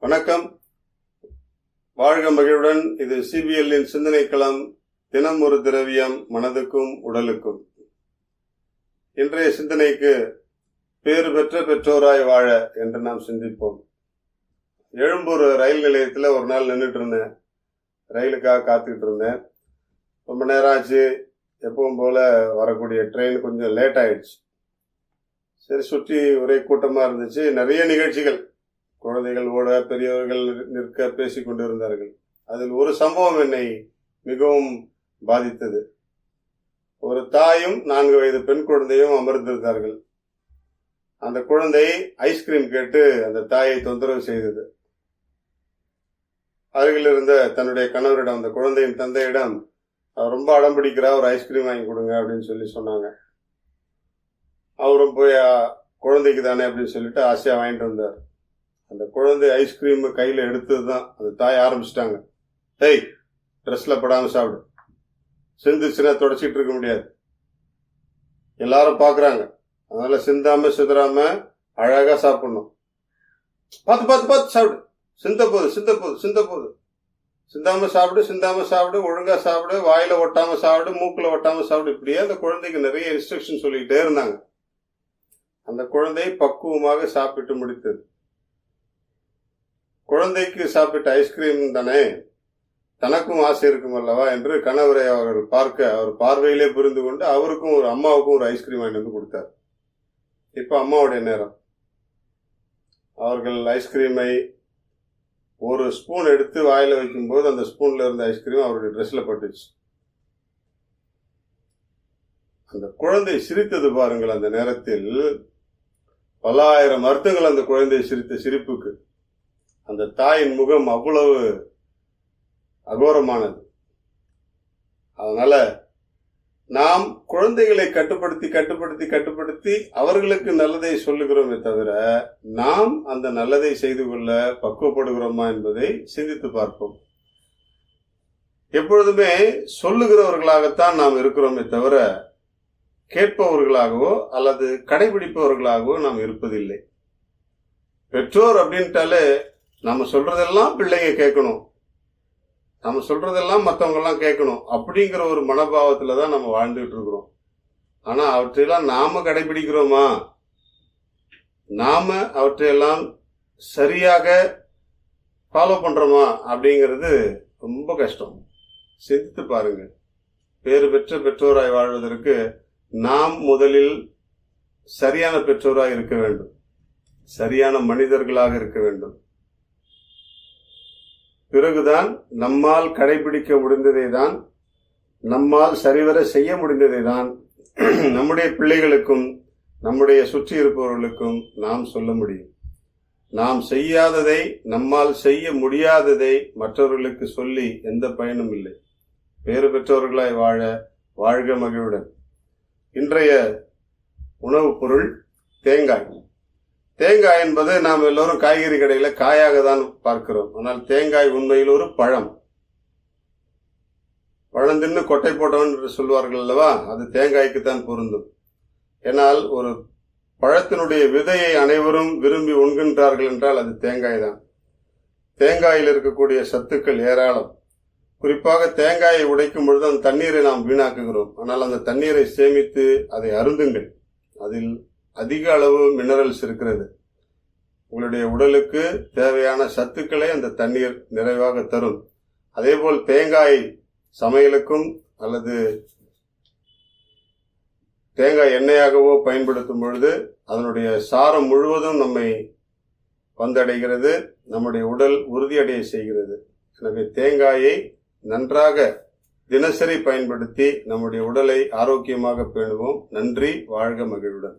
வணக்கம். வாழ்க மகிழ்வுடன். இது சிபிஎல்லின் சிந்தனை களம். தினம் ஒரு திரவியம் மனதுக்கும் உடலுக்கும். இன்றைய சிந்தனைக்கு பேறு பெற்ற பெற்றோராய் வாழ என்று நாம் சிந்திப்போம். எழும்பூர் ரயில் நிலையத்தில் ஒரு நாள் நின்றுட்டு இருந்தேன். ரயிலுக்காக காத்துக்கிட்டு இருந்தேன். ரொம்ப நேரம் ஆச்சு எப்பவும் போல வரக்கூடிய ட்ரெயின் கொஞ்சம் லேட் ஆயிடுச்சு. சரி சுற்றி ஒரே கூட்டமாக இருந்துச்சு. நிறைய நிகழ்ச்சிகள். குழந்தைகள் ஓட பெரியவர்கள் நிற்க பேசிக் கொண்டிருந்தார்கள். அதில் ஒரு சம்பவம் என்னை மிகவும் பாதித்தது. ஒரு தாயும் நான்கு வயது பெண் குழந்தையும் அமர்ந்திருந்தார்கள். அந்த குழந்தை ஐஸ்கிரீம் கேட்டு அந்த தாயை தொந்தரவு செய்தது. அருகில் இருந்த தன்னுடைய கணவரிடம் அந்த குழந்தையின் தந்தையிடம் அவர் ரொம்ப அடம் பிடிக்கிறா ஒரு ஐஸ்கிரீம் வாங்கி கொடுங்க அப்படின்னு சொல்லி சொன்னாங்க. அவரும் போய் குழந்தைக்கு தானே அப்படின்னு சொல்லிட்டு ஆசையாக வாங்கிட்டு வந்தார். அந்த குழந்தை ஐஸ்கிரீம் கையில் எடுத்தது தான் அந்த தாய் ஆரம்பிச்சிட்டாங்க. டேய் ட்ரெஸ்ஸில் படாமல் சாப்பிடு. சிந்துச்சுன்னா தொடச்சிட்டு இருக்க முடியாது. எல்லாரும் பார்க்குறாங்க அதனால சிந்தாம சிதறாம அழகாக சாப்பிடணும். பார்த்து பார்த்து பார்த்து சாப்பிடு. சிந்த போகுது சிந்த போகுது சிந்த போகுது. சிந்தாம சாப்பிடு சிந்தாம சாப்பிடு ஒழுங்கா சாப்பிடு வாயில ஒட்டாம சாப்பிடு மூக்குல ஒட்டாம சாப்பிடு. இப்படியே அந்த குழந்தைக்கு நிறைய இன்ஸ்ட்ரக்ஷன் சொல்லிக்கிட்டே இருந்தாங்க. அந்த குழந்தை பக்குவமாக சாப்பிட்டு முடித்தது. குழந்தைக்கு சாப்பிட்ட ஐஸ்கிரீம் தானே? தனக்கும் ஆசை இருக்கும் அல்லவா என்று கணவரை அவர்கள் பார்க்க அவர் பார்வையிலே புரிந்து கொண்டு அவருக்கும் ஒரு அம்மாவுக்கும் ஒரு ஐஸ்கிரீம் வாங்கிட்டு வந்து கொடுத்தார். இப்போ அம்மாவுடைய நேரம். அவர்கள் ஐஸ்கிரீமை ஒரு ஸ்பூன் எடுத்து வாயில் வைக்கும்போது அந்த ஸ்பூனில் இருந்த ஐஸ்கிரீம் அவருடைய ட்ரெஸ்ஸில் பட்டுச்சு. அந்த குழந்தை சிரித்தது பாருங்கள் அந்த நேரத்தில். பல்லாயிரம் அர்த்தங்கள் அந்த குழந்தை சிரித்த சிரிப்புக்கு. அந்த தாயின் முகம் அவ்வளவு அகோரமானது. அதனால நாம் குழந்தைகளை கட்டுப்படுத்தி கட்டுப்படுத்தி கட்டுப்படுத்தி அவர்களுக்கு நல்லதை சொல்லுகிறோமே தவிர நாம் அந்த நல்லதை செய்து கொள்ள பக்குவப்படுகிறோமா என்பதை சிந்தித்து பார்ப்போம். எப்பொழுதுமே சொல்லுகிறவர்களாகத்தான் நாம் இருக்கிறோமே தவிர கேட்பவர்களாகவோ அல்லது கடைபிடிப்பவர்களாகவோ நாம் இருப்பதில்லை. பெற்றோர் அப்படின்ட்டாலே நம்ம சொல்றதெல்லாம் பிள்ளைங்க கேட்கணும். நம்ம சொல்றதெல்லாம் மற்றவங்கெல்லாம் கேட்கணும். அப்படிங்கிற ஒரு மனபாவத்தில் தான் நம்ம வாழ்ந்துகிட்டு இருக்கிறோம். ஆனால் அவற்றையெல்லாம் நாம கடைபிடிக்கிறோமா? நாம அவற்றையெல்லாம் சரியாக ஃபாலோ பண்ணுறோமா அப்படிங்கிறது ரொம்ப கஷ்டம். சிந்தித்து பாருங்க. பேறு பெற்ற பெற்றோராய் வாழ்வதற்கு நாம் முதலில் சரியான பெற்றோராக இருக்க வேண்டும். சரியான மனிதர்களாக இருக்க வேண்டும். பிறகுதான் நம்மால் கடைபிடிக்க முடிந்ததை தான் நம்மால் சரிவர செய்ய முடிந்ததை தான் நம்முடைய பிள்ளைகளுக்கும் நம்முடைய சுற்றி இருப்பவர்களுக்கும் நாம் சொல்ல முடியும். நாம் செய்யாததை நம்மால் செய்ய முடியாததை மற்றவர்களுக்கு சொல்லி எந்த பயனும் இல்லை. பேறு பெற்றவர்களாய் வாழ வாழ்க மகிழ்வுடன். இன்றைய உணவுப் பொருள் தேங்காய். தேங்காய் என்பது நாம் எல்லோரும் காய்கறி கடையில் காயாக தான் பார்க்கிறோம். ஆனால் தேங்காய் உண்மையில் ஒரு பழம். பழம் தின்னு கொட்டை போட்டவன் என்று சொல்வார்கள் அல்லவா? அது தேங்காய்க்கு தான் பொருந்தும். ஏனால் ஒரு பழத்தினுடைய விதையை அனைவரும் விரும்பி உண்கின்றார்கள் என்றால் அது தேங்காய் தான். தேங்காயில் இருக்கக்கூடிய சத்துக்கள் ஏராளம். குறிப்பாக தேங்காயை உடைக்கும் பொழுது அந்த தண்ணீரை நாம் வீணாக்குகிறோம். ஆனால் அந்த தண்ணீரை சேமித்து அதை அருந்துங்கள். அதில் அதிக அளவு மினரல்ஸ் இருக்கிறது. உங்களுடைய உடலுக்கு தேவையான சத்துக்களை அந்த தண்ணீர் நிறைவாக தரும். அதேபோல் தேங்காய் சமையலுக்கும் அல்லது தேங்காய் எண்ணெயாகவோ பயன்படுத்தும் பொழுது அதனுடைய சாரம் முழுவதும் நம்மை வந்தடைகிறது நம்முடைய உடல் உறுதியடைய செய்கிறது. எனவே தேங்காயை நன்றாக தினசரி பயன்படுத்தி நம்முடைய உடலை ஆரோக்கியமாக பேணுவோம். நன்றி வாழ்க மகிழ்வுடன்.